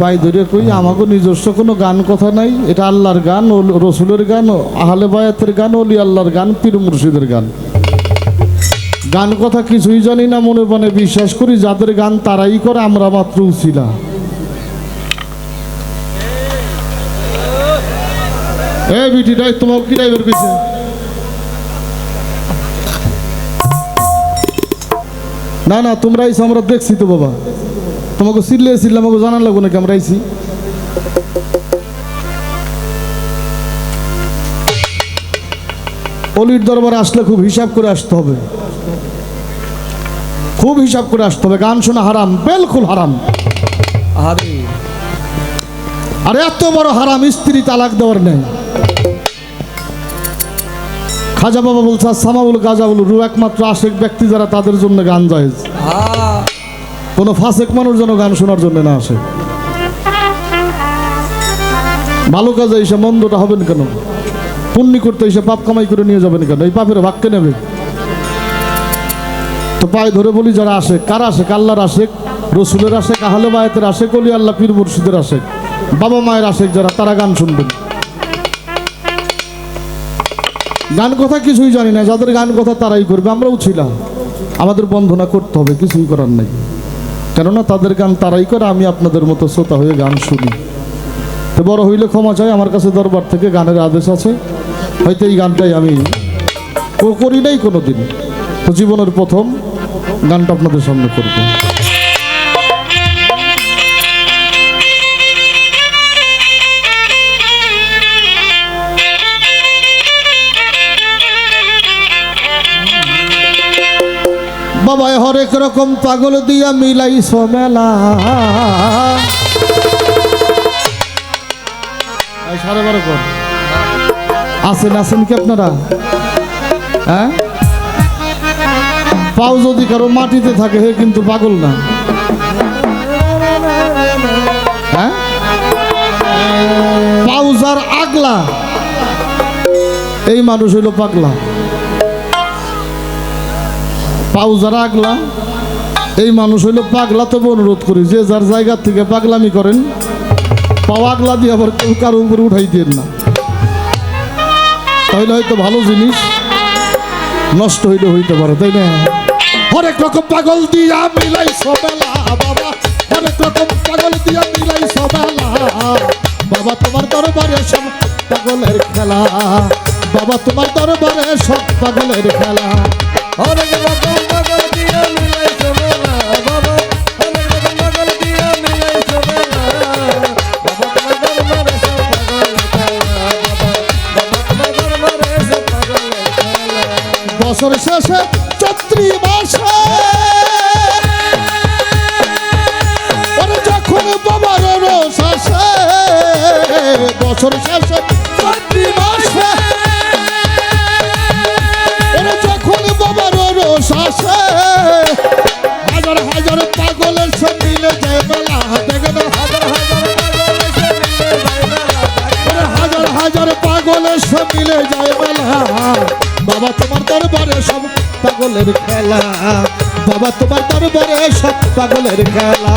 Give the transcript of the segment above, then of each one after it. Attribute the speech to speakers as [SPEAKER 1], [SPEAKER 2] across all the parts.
[SPEAKER 1] পাই ধরে কই আমাকে নিজস্ব কোনো গান কথা নাই। এটা আল্লাহর গান রসুলের গান আহলে বায়াতের গান অলি আল্লাহর গান, পীর মুর্শিদের গান। গান কথা কিছুই জানি না, মনে মনে বিশ্বাস করি, যাদের গান তারাই করে, আমরা মাত্র উছিলা এ বিটিটাই তোমার কি ড্রাইভার পেয়েছে না না তোমরা আইসো আমরা দেখছি তো, বাবা। তোমাকে সিললে সিললে আমাকে জানার লাগবো নাকি আমরা আইছি? অলির দরবারে আসলে খুব হিসাব করে আসতে হবে। খুব হিসাব করে আসতে হবে। গান শোনা হারাম বেলকুল হারাম।
[SPEAKER 2] আরে
[SPEAKER 1] আর এত বড় হারাম স্ত্রী তালাক দেওয়ার নেই। খাজা বাবা বলছে সামাউল গাজাউল রু একমাত্র আশেক ব্যক্তি যারা তাদের জন্য গান যায়
[SPEAKER 2] হ্যাঁ
[SPEAKER 1] কোনো ফাসেক মানুষ যেন গান শোনার জন্য না আসে। ভালো কাজে এসে মন্দটা হবেন কেন? পুণ্যি করতে এসে পাপ কামাই করে নিয়ে যাবেন কেন? এই পাপের ভাগকে নেবে। তো পায়ে ধরে বলি, যারা আসে, কার আসে? আল্লাহর আশেক রসুলের আশেক আহলে বায়তের আশেক অলি আল্লাহ, পীর মুর্শিদের আশেক বাবা মায়ের আশেক যারা, তারা গান শুনবেন। গান কথা কিছুই জানি না, যাদের গান কথা তারাই করবে, আমরাও ছিলাম। আমাদের বন্ধনা করতে হবে, কিছুই করার নাই। কেননা তাদের গান তারাই করে, আমি আপনাদের মতো শ্রোতা হয়ে গান শুনি। তো বড় হইলে ক্ষমা চাই, আমার কাছে দরবার থেকে গানের আদেশ আছে। হয়তো এই গানটাই আমি করি নাই কোনো দিন তো জীবনের প্রথম গানটা আপনাদের সামনে করব। বাবা হরেক রকম পাগল দিয়া মিলাই মেলা এই সাড়ে বারো কর। আছেন আছেন কি আপনারা? হ্যাঁ? পাও যদি কারও মাটিতে থাকে, হে কিন্তু পাগল না। হ্যাঁ? পাও যার আগলা, এই মানুষ হইল পাগলা। পাও যারা এই মানুষ হইল পাগলা অনুরোধ করি, যে যার জায়গা থেকে পাগলামি করেন, পাও আগলা দিয়ে আবার কেউ কারও উপরে উঠাই দিন না। তাহলে হয়তো ভালো জিনিস নষ্ট হইলে হইতে পারে, তাই না? হরেক রকম পাগল দিয়া মিলাই সবেলা, বাবা। হরেক রকম পাগল দিয়া মিলাই সবেলা, বাবা, তোমার দরবারে সব পাগলের খেলা। বাবা, তোমার দরবারে সব পাগলের খেলা।
[SPEAKER 2] অনেক
[SPEAKER 1] বছর শেষে চৈত্রী মাসে। যখন বাবার রোষ আসে হাজার হাজার পাগলের সে মিলে যায় মেলা দেখে হাজার হাজার হাজার হাজার পাগলের সে যায় মেলা। বাবা তোমার দরবারে সব পাগলের খেলা। বাবা তোমার দরবারে সব পাগলের খেলা।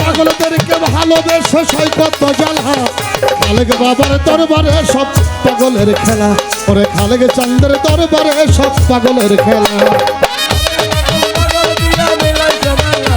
[SPEAKER 1] পাগলদেরকে ভালোবেসে সৈকত জ্বালা খালেক বাবার দরবারে খেলা। ওরে খালেক চন্দ্রের দরবারে সব পাগলের খেলা।
[SPEAKER 2] পাগল দিয়া মিলাইছো মেলা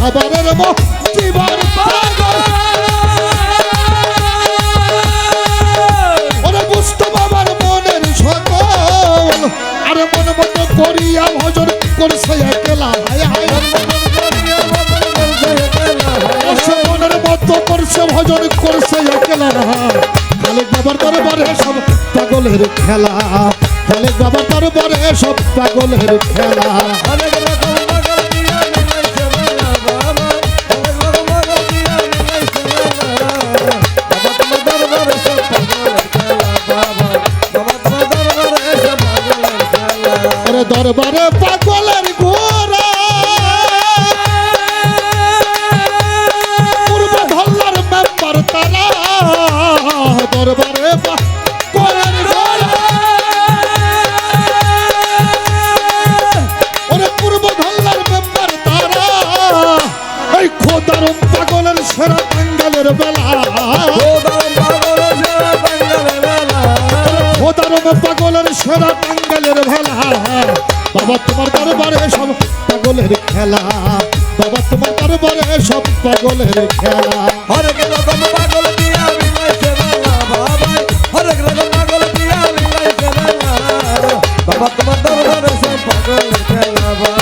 [SPEAKER 1] সাবারের মোহ জীবন পাগল ওরে বুঝতে বাবার মনের সকল আরে মন মতো করিয়া ভজন করছে একলা। সব পাগলের খেলা। সব পাগলের খেলা।
[SPEAKER 2] দরবারে পাগলের
[SPEAKER 1] ঘোরা পূর্ব ধল্লার মেম্বার তারা। দরবারে পাগলের ঘোরা ওরে পূর্ব ধল্লার মেম্বার তারা। এই খোদার পাগলের সেরা বাঙ্গালের বেলা। খোদার পাগলের সেরা বাঙ্গালের ভেলা বাবা, তোমার দরবারে সব পাগলের খেলা। বাবা, তোমার দরবারে সব পাগলের খেলা।
[SPEAKER 2] হরে রকম পাগল বাবা পাগল বাবা, তোমার দরবারে সব পাগলের খেলা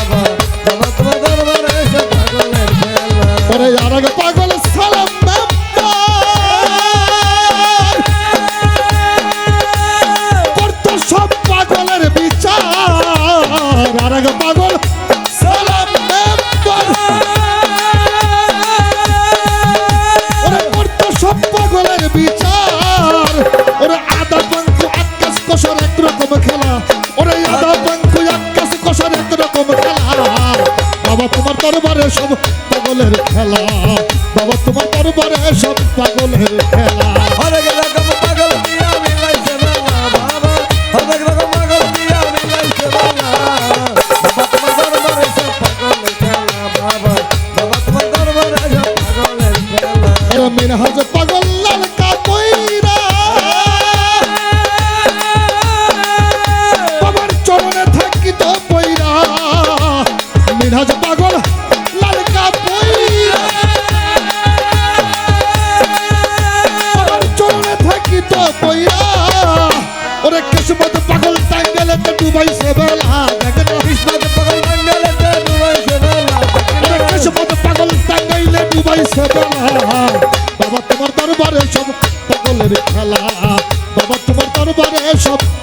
[SPEAKER 2] তোমার দরবারে সব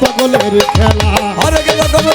[SPEAKER 2] পাগলের খেলা। রকম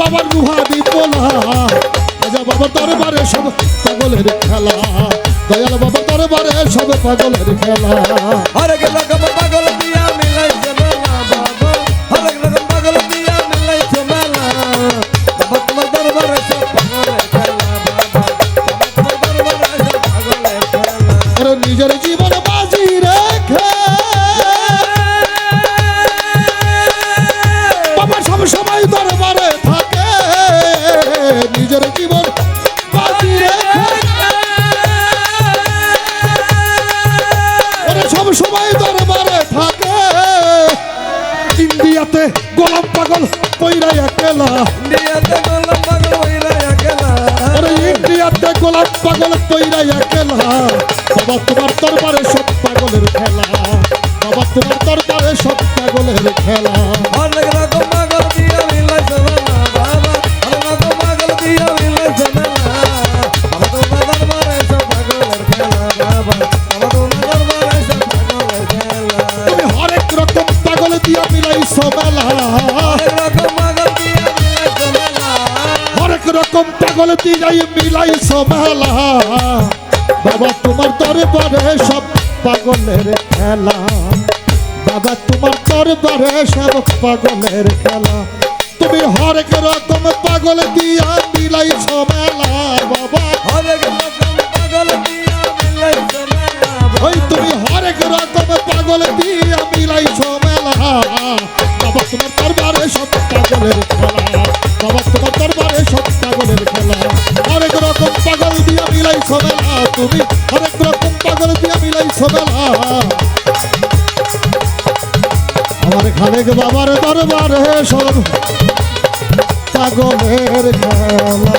[SPEAKER 1] বাবার বলা বাবার দরবারে সব পাগলের খেলা। দয়াল বাবার দরবারে সব পাগলের খেলা।
[SPEAKER 2] হরেক রকম পাগল দিয়া মিলাইছে মেলা বাবা। হরেক রকম পাগল দিয়া মিলাইছে মেলা। বাবা তোমার দরবারে সব পাগলের খেলা বাবা। বাবা তোমার দরবারে সব পাগলের খেলা।
[SPEAKER 1] নিজের জীবন ইন্ডিয়াতে গোলাম পাগল কইরা একলা।
[SPEAKER 2] নিয়াতে গোলাম পাগল কইরা একলা।
[SPEAKER 1] আরে ইন্ডিয়াতে গোলাপ পাগল কইরা একলা। বাবা তোমার দরবারে সব পাগলের খেলা। বাবা তোমার দরবারে সব পাগলের খেলা।
[SPEAKER 2] অনেক রকম পাগল পাগল দিয়ে মিলাইছো মেলা বাবা তোমার দরবারে সব পাগলের খেলা। বাবা তোমার দরবারে সব পাগলের খেলা।
[SPEAKER 1] তুমি হরেক রকম পাগল দিয়া মিলাইছো মেলা বাবা।
[SPEAKER 2] অনেক রকম পাগল দিয়া মিলাইছে মেলা
[SPEAKER 1] ওই তুমি হরেক রকম পাগল দিয়া মিলাইছো মেলা বাবা তোমার দরবারে সব পাগলের খেলা। তুমি হরেক রকম পাগল দিয়া মিলাইছো বেলা। আমার খালেক বাবার দরবারে সব পাগলের খেলা।